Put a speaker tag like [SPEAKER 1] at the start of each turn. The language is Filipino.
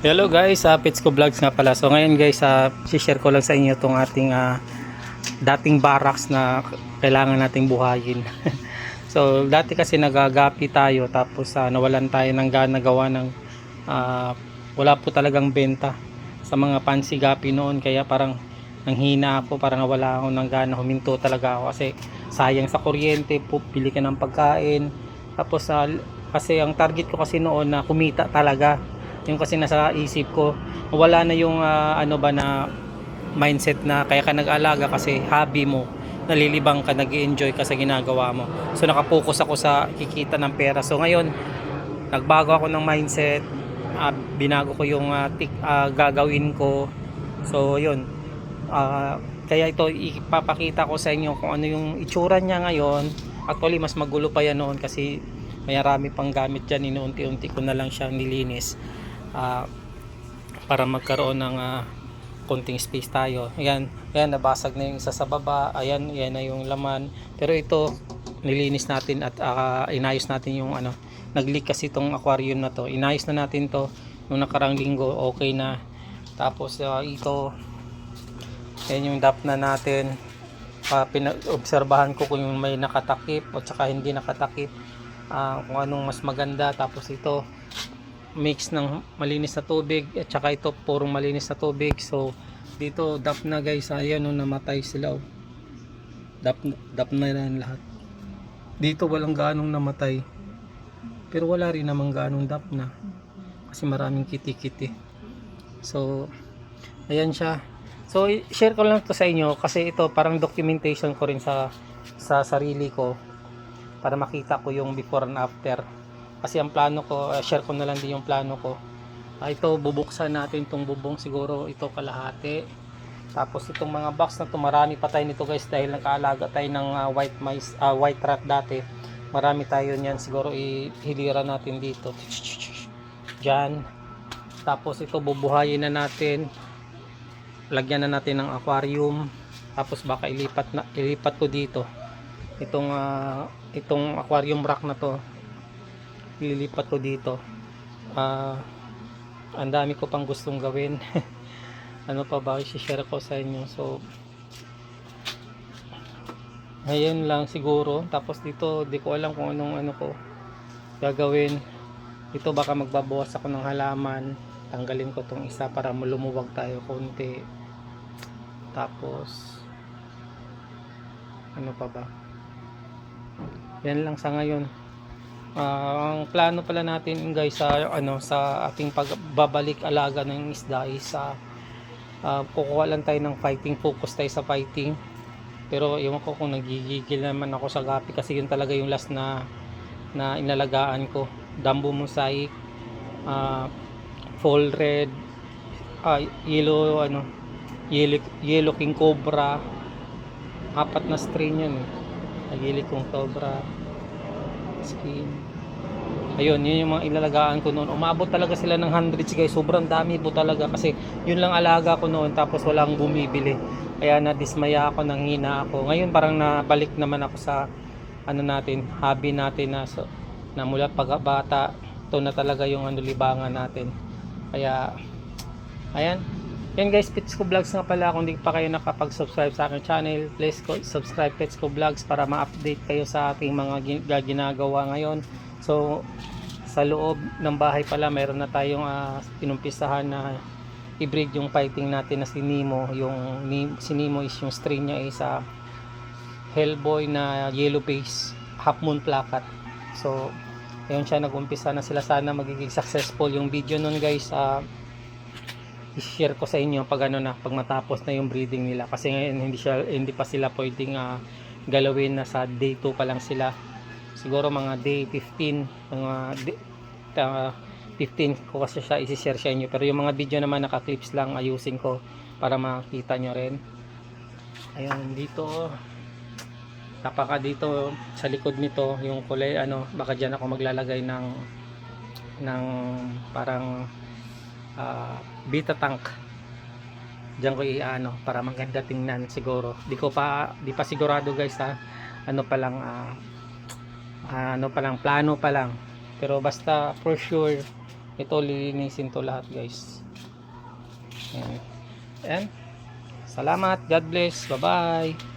[SPEAKER 1] Hello guys, sa Pitsco Vlogs nga pala. So ngayon guys, uh, share ko lang sa inyo itong ating ah, dating barracks na kailangan nating buhayin. so dati kasi nagagapi tayo tapos ah, nawalan tayo ng gana gawa ng ah, wala po talagang benta sa mga fancy gapi noon kaya parang nanghina ako, parang nawala ako ng gana, huminto talaga ako kasi sayang sa kuryente pili ka ng pagkain. Tapos ah, kasi ang target ko kasi noon na kumita talaga yung kasi nasa isip ko wala na yung ah, ano ba na mindset na kaya ka nag-alaga kasi hobby mo nalilibang ka nag enjoy ka sa ginagawa mo. So nakapokus ako sa kikita ng pera. So ngayon nagbago ako ng mindset ah, binago ko yung ah, tik, ah, gagawin ko. So yun. Ah, kaya ito ipapakita ko sa inyo kung ano yung itsura niya ngayon. Actually mas magulo pa yan noon kasi may marami pang gamit dyan inuunti-unti ko na lang siya nilinis ah, para magkaroon ng ah, konting space tayo. Ayan, ayan nabasag na yung isa sa baba. Ayan, yan na yung laman. Pero ito nilinis natin at ah, inayos natin yung ano nag-leak kasi itong aquarium na to. Inayos na natin to nung nakarang linggo. Okay na. Tapos ah, ito yan yung dap na natin. Uh, pinobserbahan ko kung may nakatakip o tsaka hindi nakatakip. Ah, kung anong mas maganda. Tapos ito mix ng malinis na tubig at saka ito purong malinis na tubig. So dito dap na guys. Ayan no namatay sila oh. dap, dap na yan lahat. Dito walang ganong namatay. Pero wala rin namang ganong dap na. Kasi maraming kiti-kiti. So ayan siya. So, share ko lang to sa inyo kasi ito parang documentation ko rin sa sa sarili ko para makita ko yung before and after. Kasi ang plano ko, uh, share ko na lang din yung plano ko. Ah, ito, bubuksan natin itong bubong siguro ito kalahati. Tapos itong mga box na to, marami pa tayo nito guys dahil nakaalaga tayo ng ah, white mice, ah, white rat dati. Marami tayo niyan siguro ihilira natin dito. Diyan. Tapos ito bubuhayin na natin lagyan na natin ng aquarium tapos baka ilipat na ilipat ko dito itong ah, itong aquarium rack na to ililipat ko dito. Ah ang dami ko pang gustong gawin. Ano pa ba? I-share ko sa inyo. So ngayon lang siguro. Tapos dito di ko alam kung anong ano ko gagawin. Dito baka magbabawas ako ng halaman. Tanggalin ko tong isa para lumuwag tayo konti. Tapos ano pa ba? Yan lang sa ngayon Ah, ang plano pala natin guys sa ano sa ating pagbabalik alaga ng isda is sa kukuha lang tayo ng fighting focus tayo sa fighting. Pero ewan ko kung nagigigil naman ako sa gapi kasi yun talaga yung last na na inalagaan ko. Dambo mosaic ah fall red ah, yellow ano yellow, yellow king cobra. Apat na strain yan eh. Ah, king cobra skin ayun yun yung mga ilalagaan ko noon. Umabot talaga sila ng hundreds guys. Sobrang dami po talaga kasi yun lang alaga ko noon tapos walang bumibili. Kaya nadismaya ako nanghina ako. Ngayon parang nabalik naman ako sa ano natin hobby natin na, so, na mula pagkabata ito na talaga yung ano libangan natin. Kaya ayan yan guys, Petsco Vlogs nga pala. Kung di pa kayo nakapag-subscribe sa aking channel, please subscribe Petsco Vlogs para ma-update kayo sa ating mga gin- ginagawa ngayon. So, sa loob ng bahay pala, mayroon na tayong uh, na i-breed yung fighting natin na si Nemo. Yung si Nemo is yung strain niya is uh, Hellboy na yellow base, half moon plakat. So, ayun siya, nag-umpisa na sila. Sana magiging successful yung video nun guys. Uh, i-share ko sa inyo pag ano na pag matapos na yung breeding nila. Kasi ngayon hindi siya hindi pa sila pwedeng ah, galawin na sa day 2 pa lang sila. Siguro mga day 15 mga day, ah, 15 ko kasi siya i-share sa inyo. Pero yung mga video naman naka-clips lang ayusin ko para makita nyo rin. Ayun dito. Kapaka dito sa likod nito yung kulay ano baka dyan ako maglalagay ng ng parang ah, bita tank. Diyan ko iano para maganda tingnan siguro. Di ko pa di pa sigurado guys ha. Ano pa lang ah, ano pa lang plano pa lang. Pero basta for sure ito lilinisin to lahat guys. Ayan. and salamat. God bless. Bye bye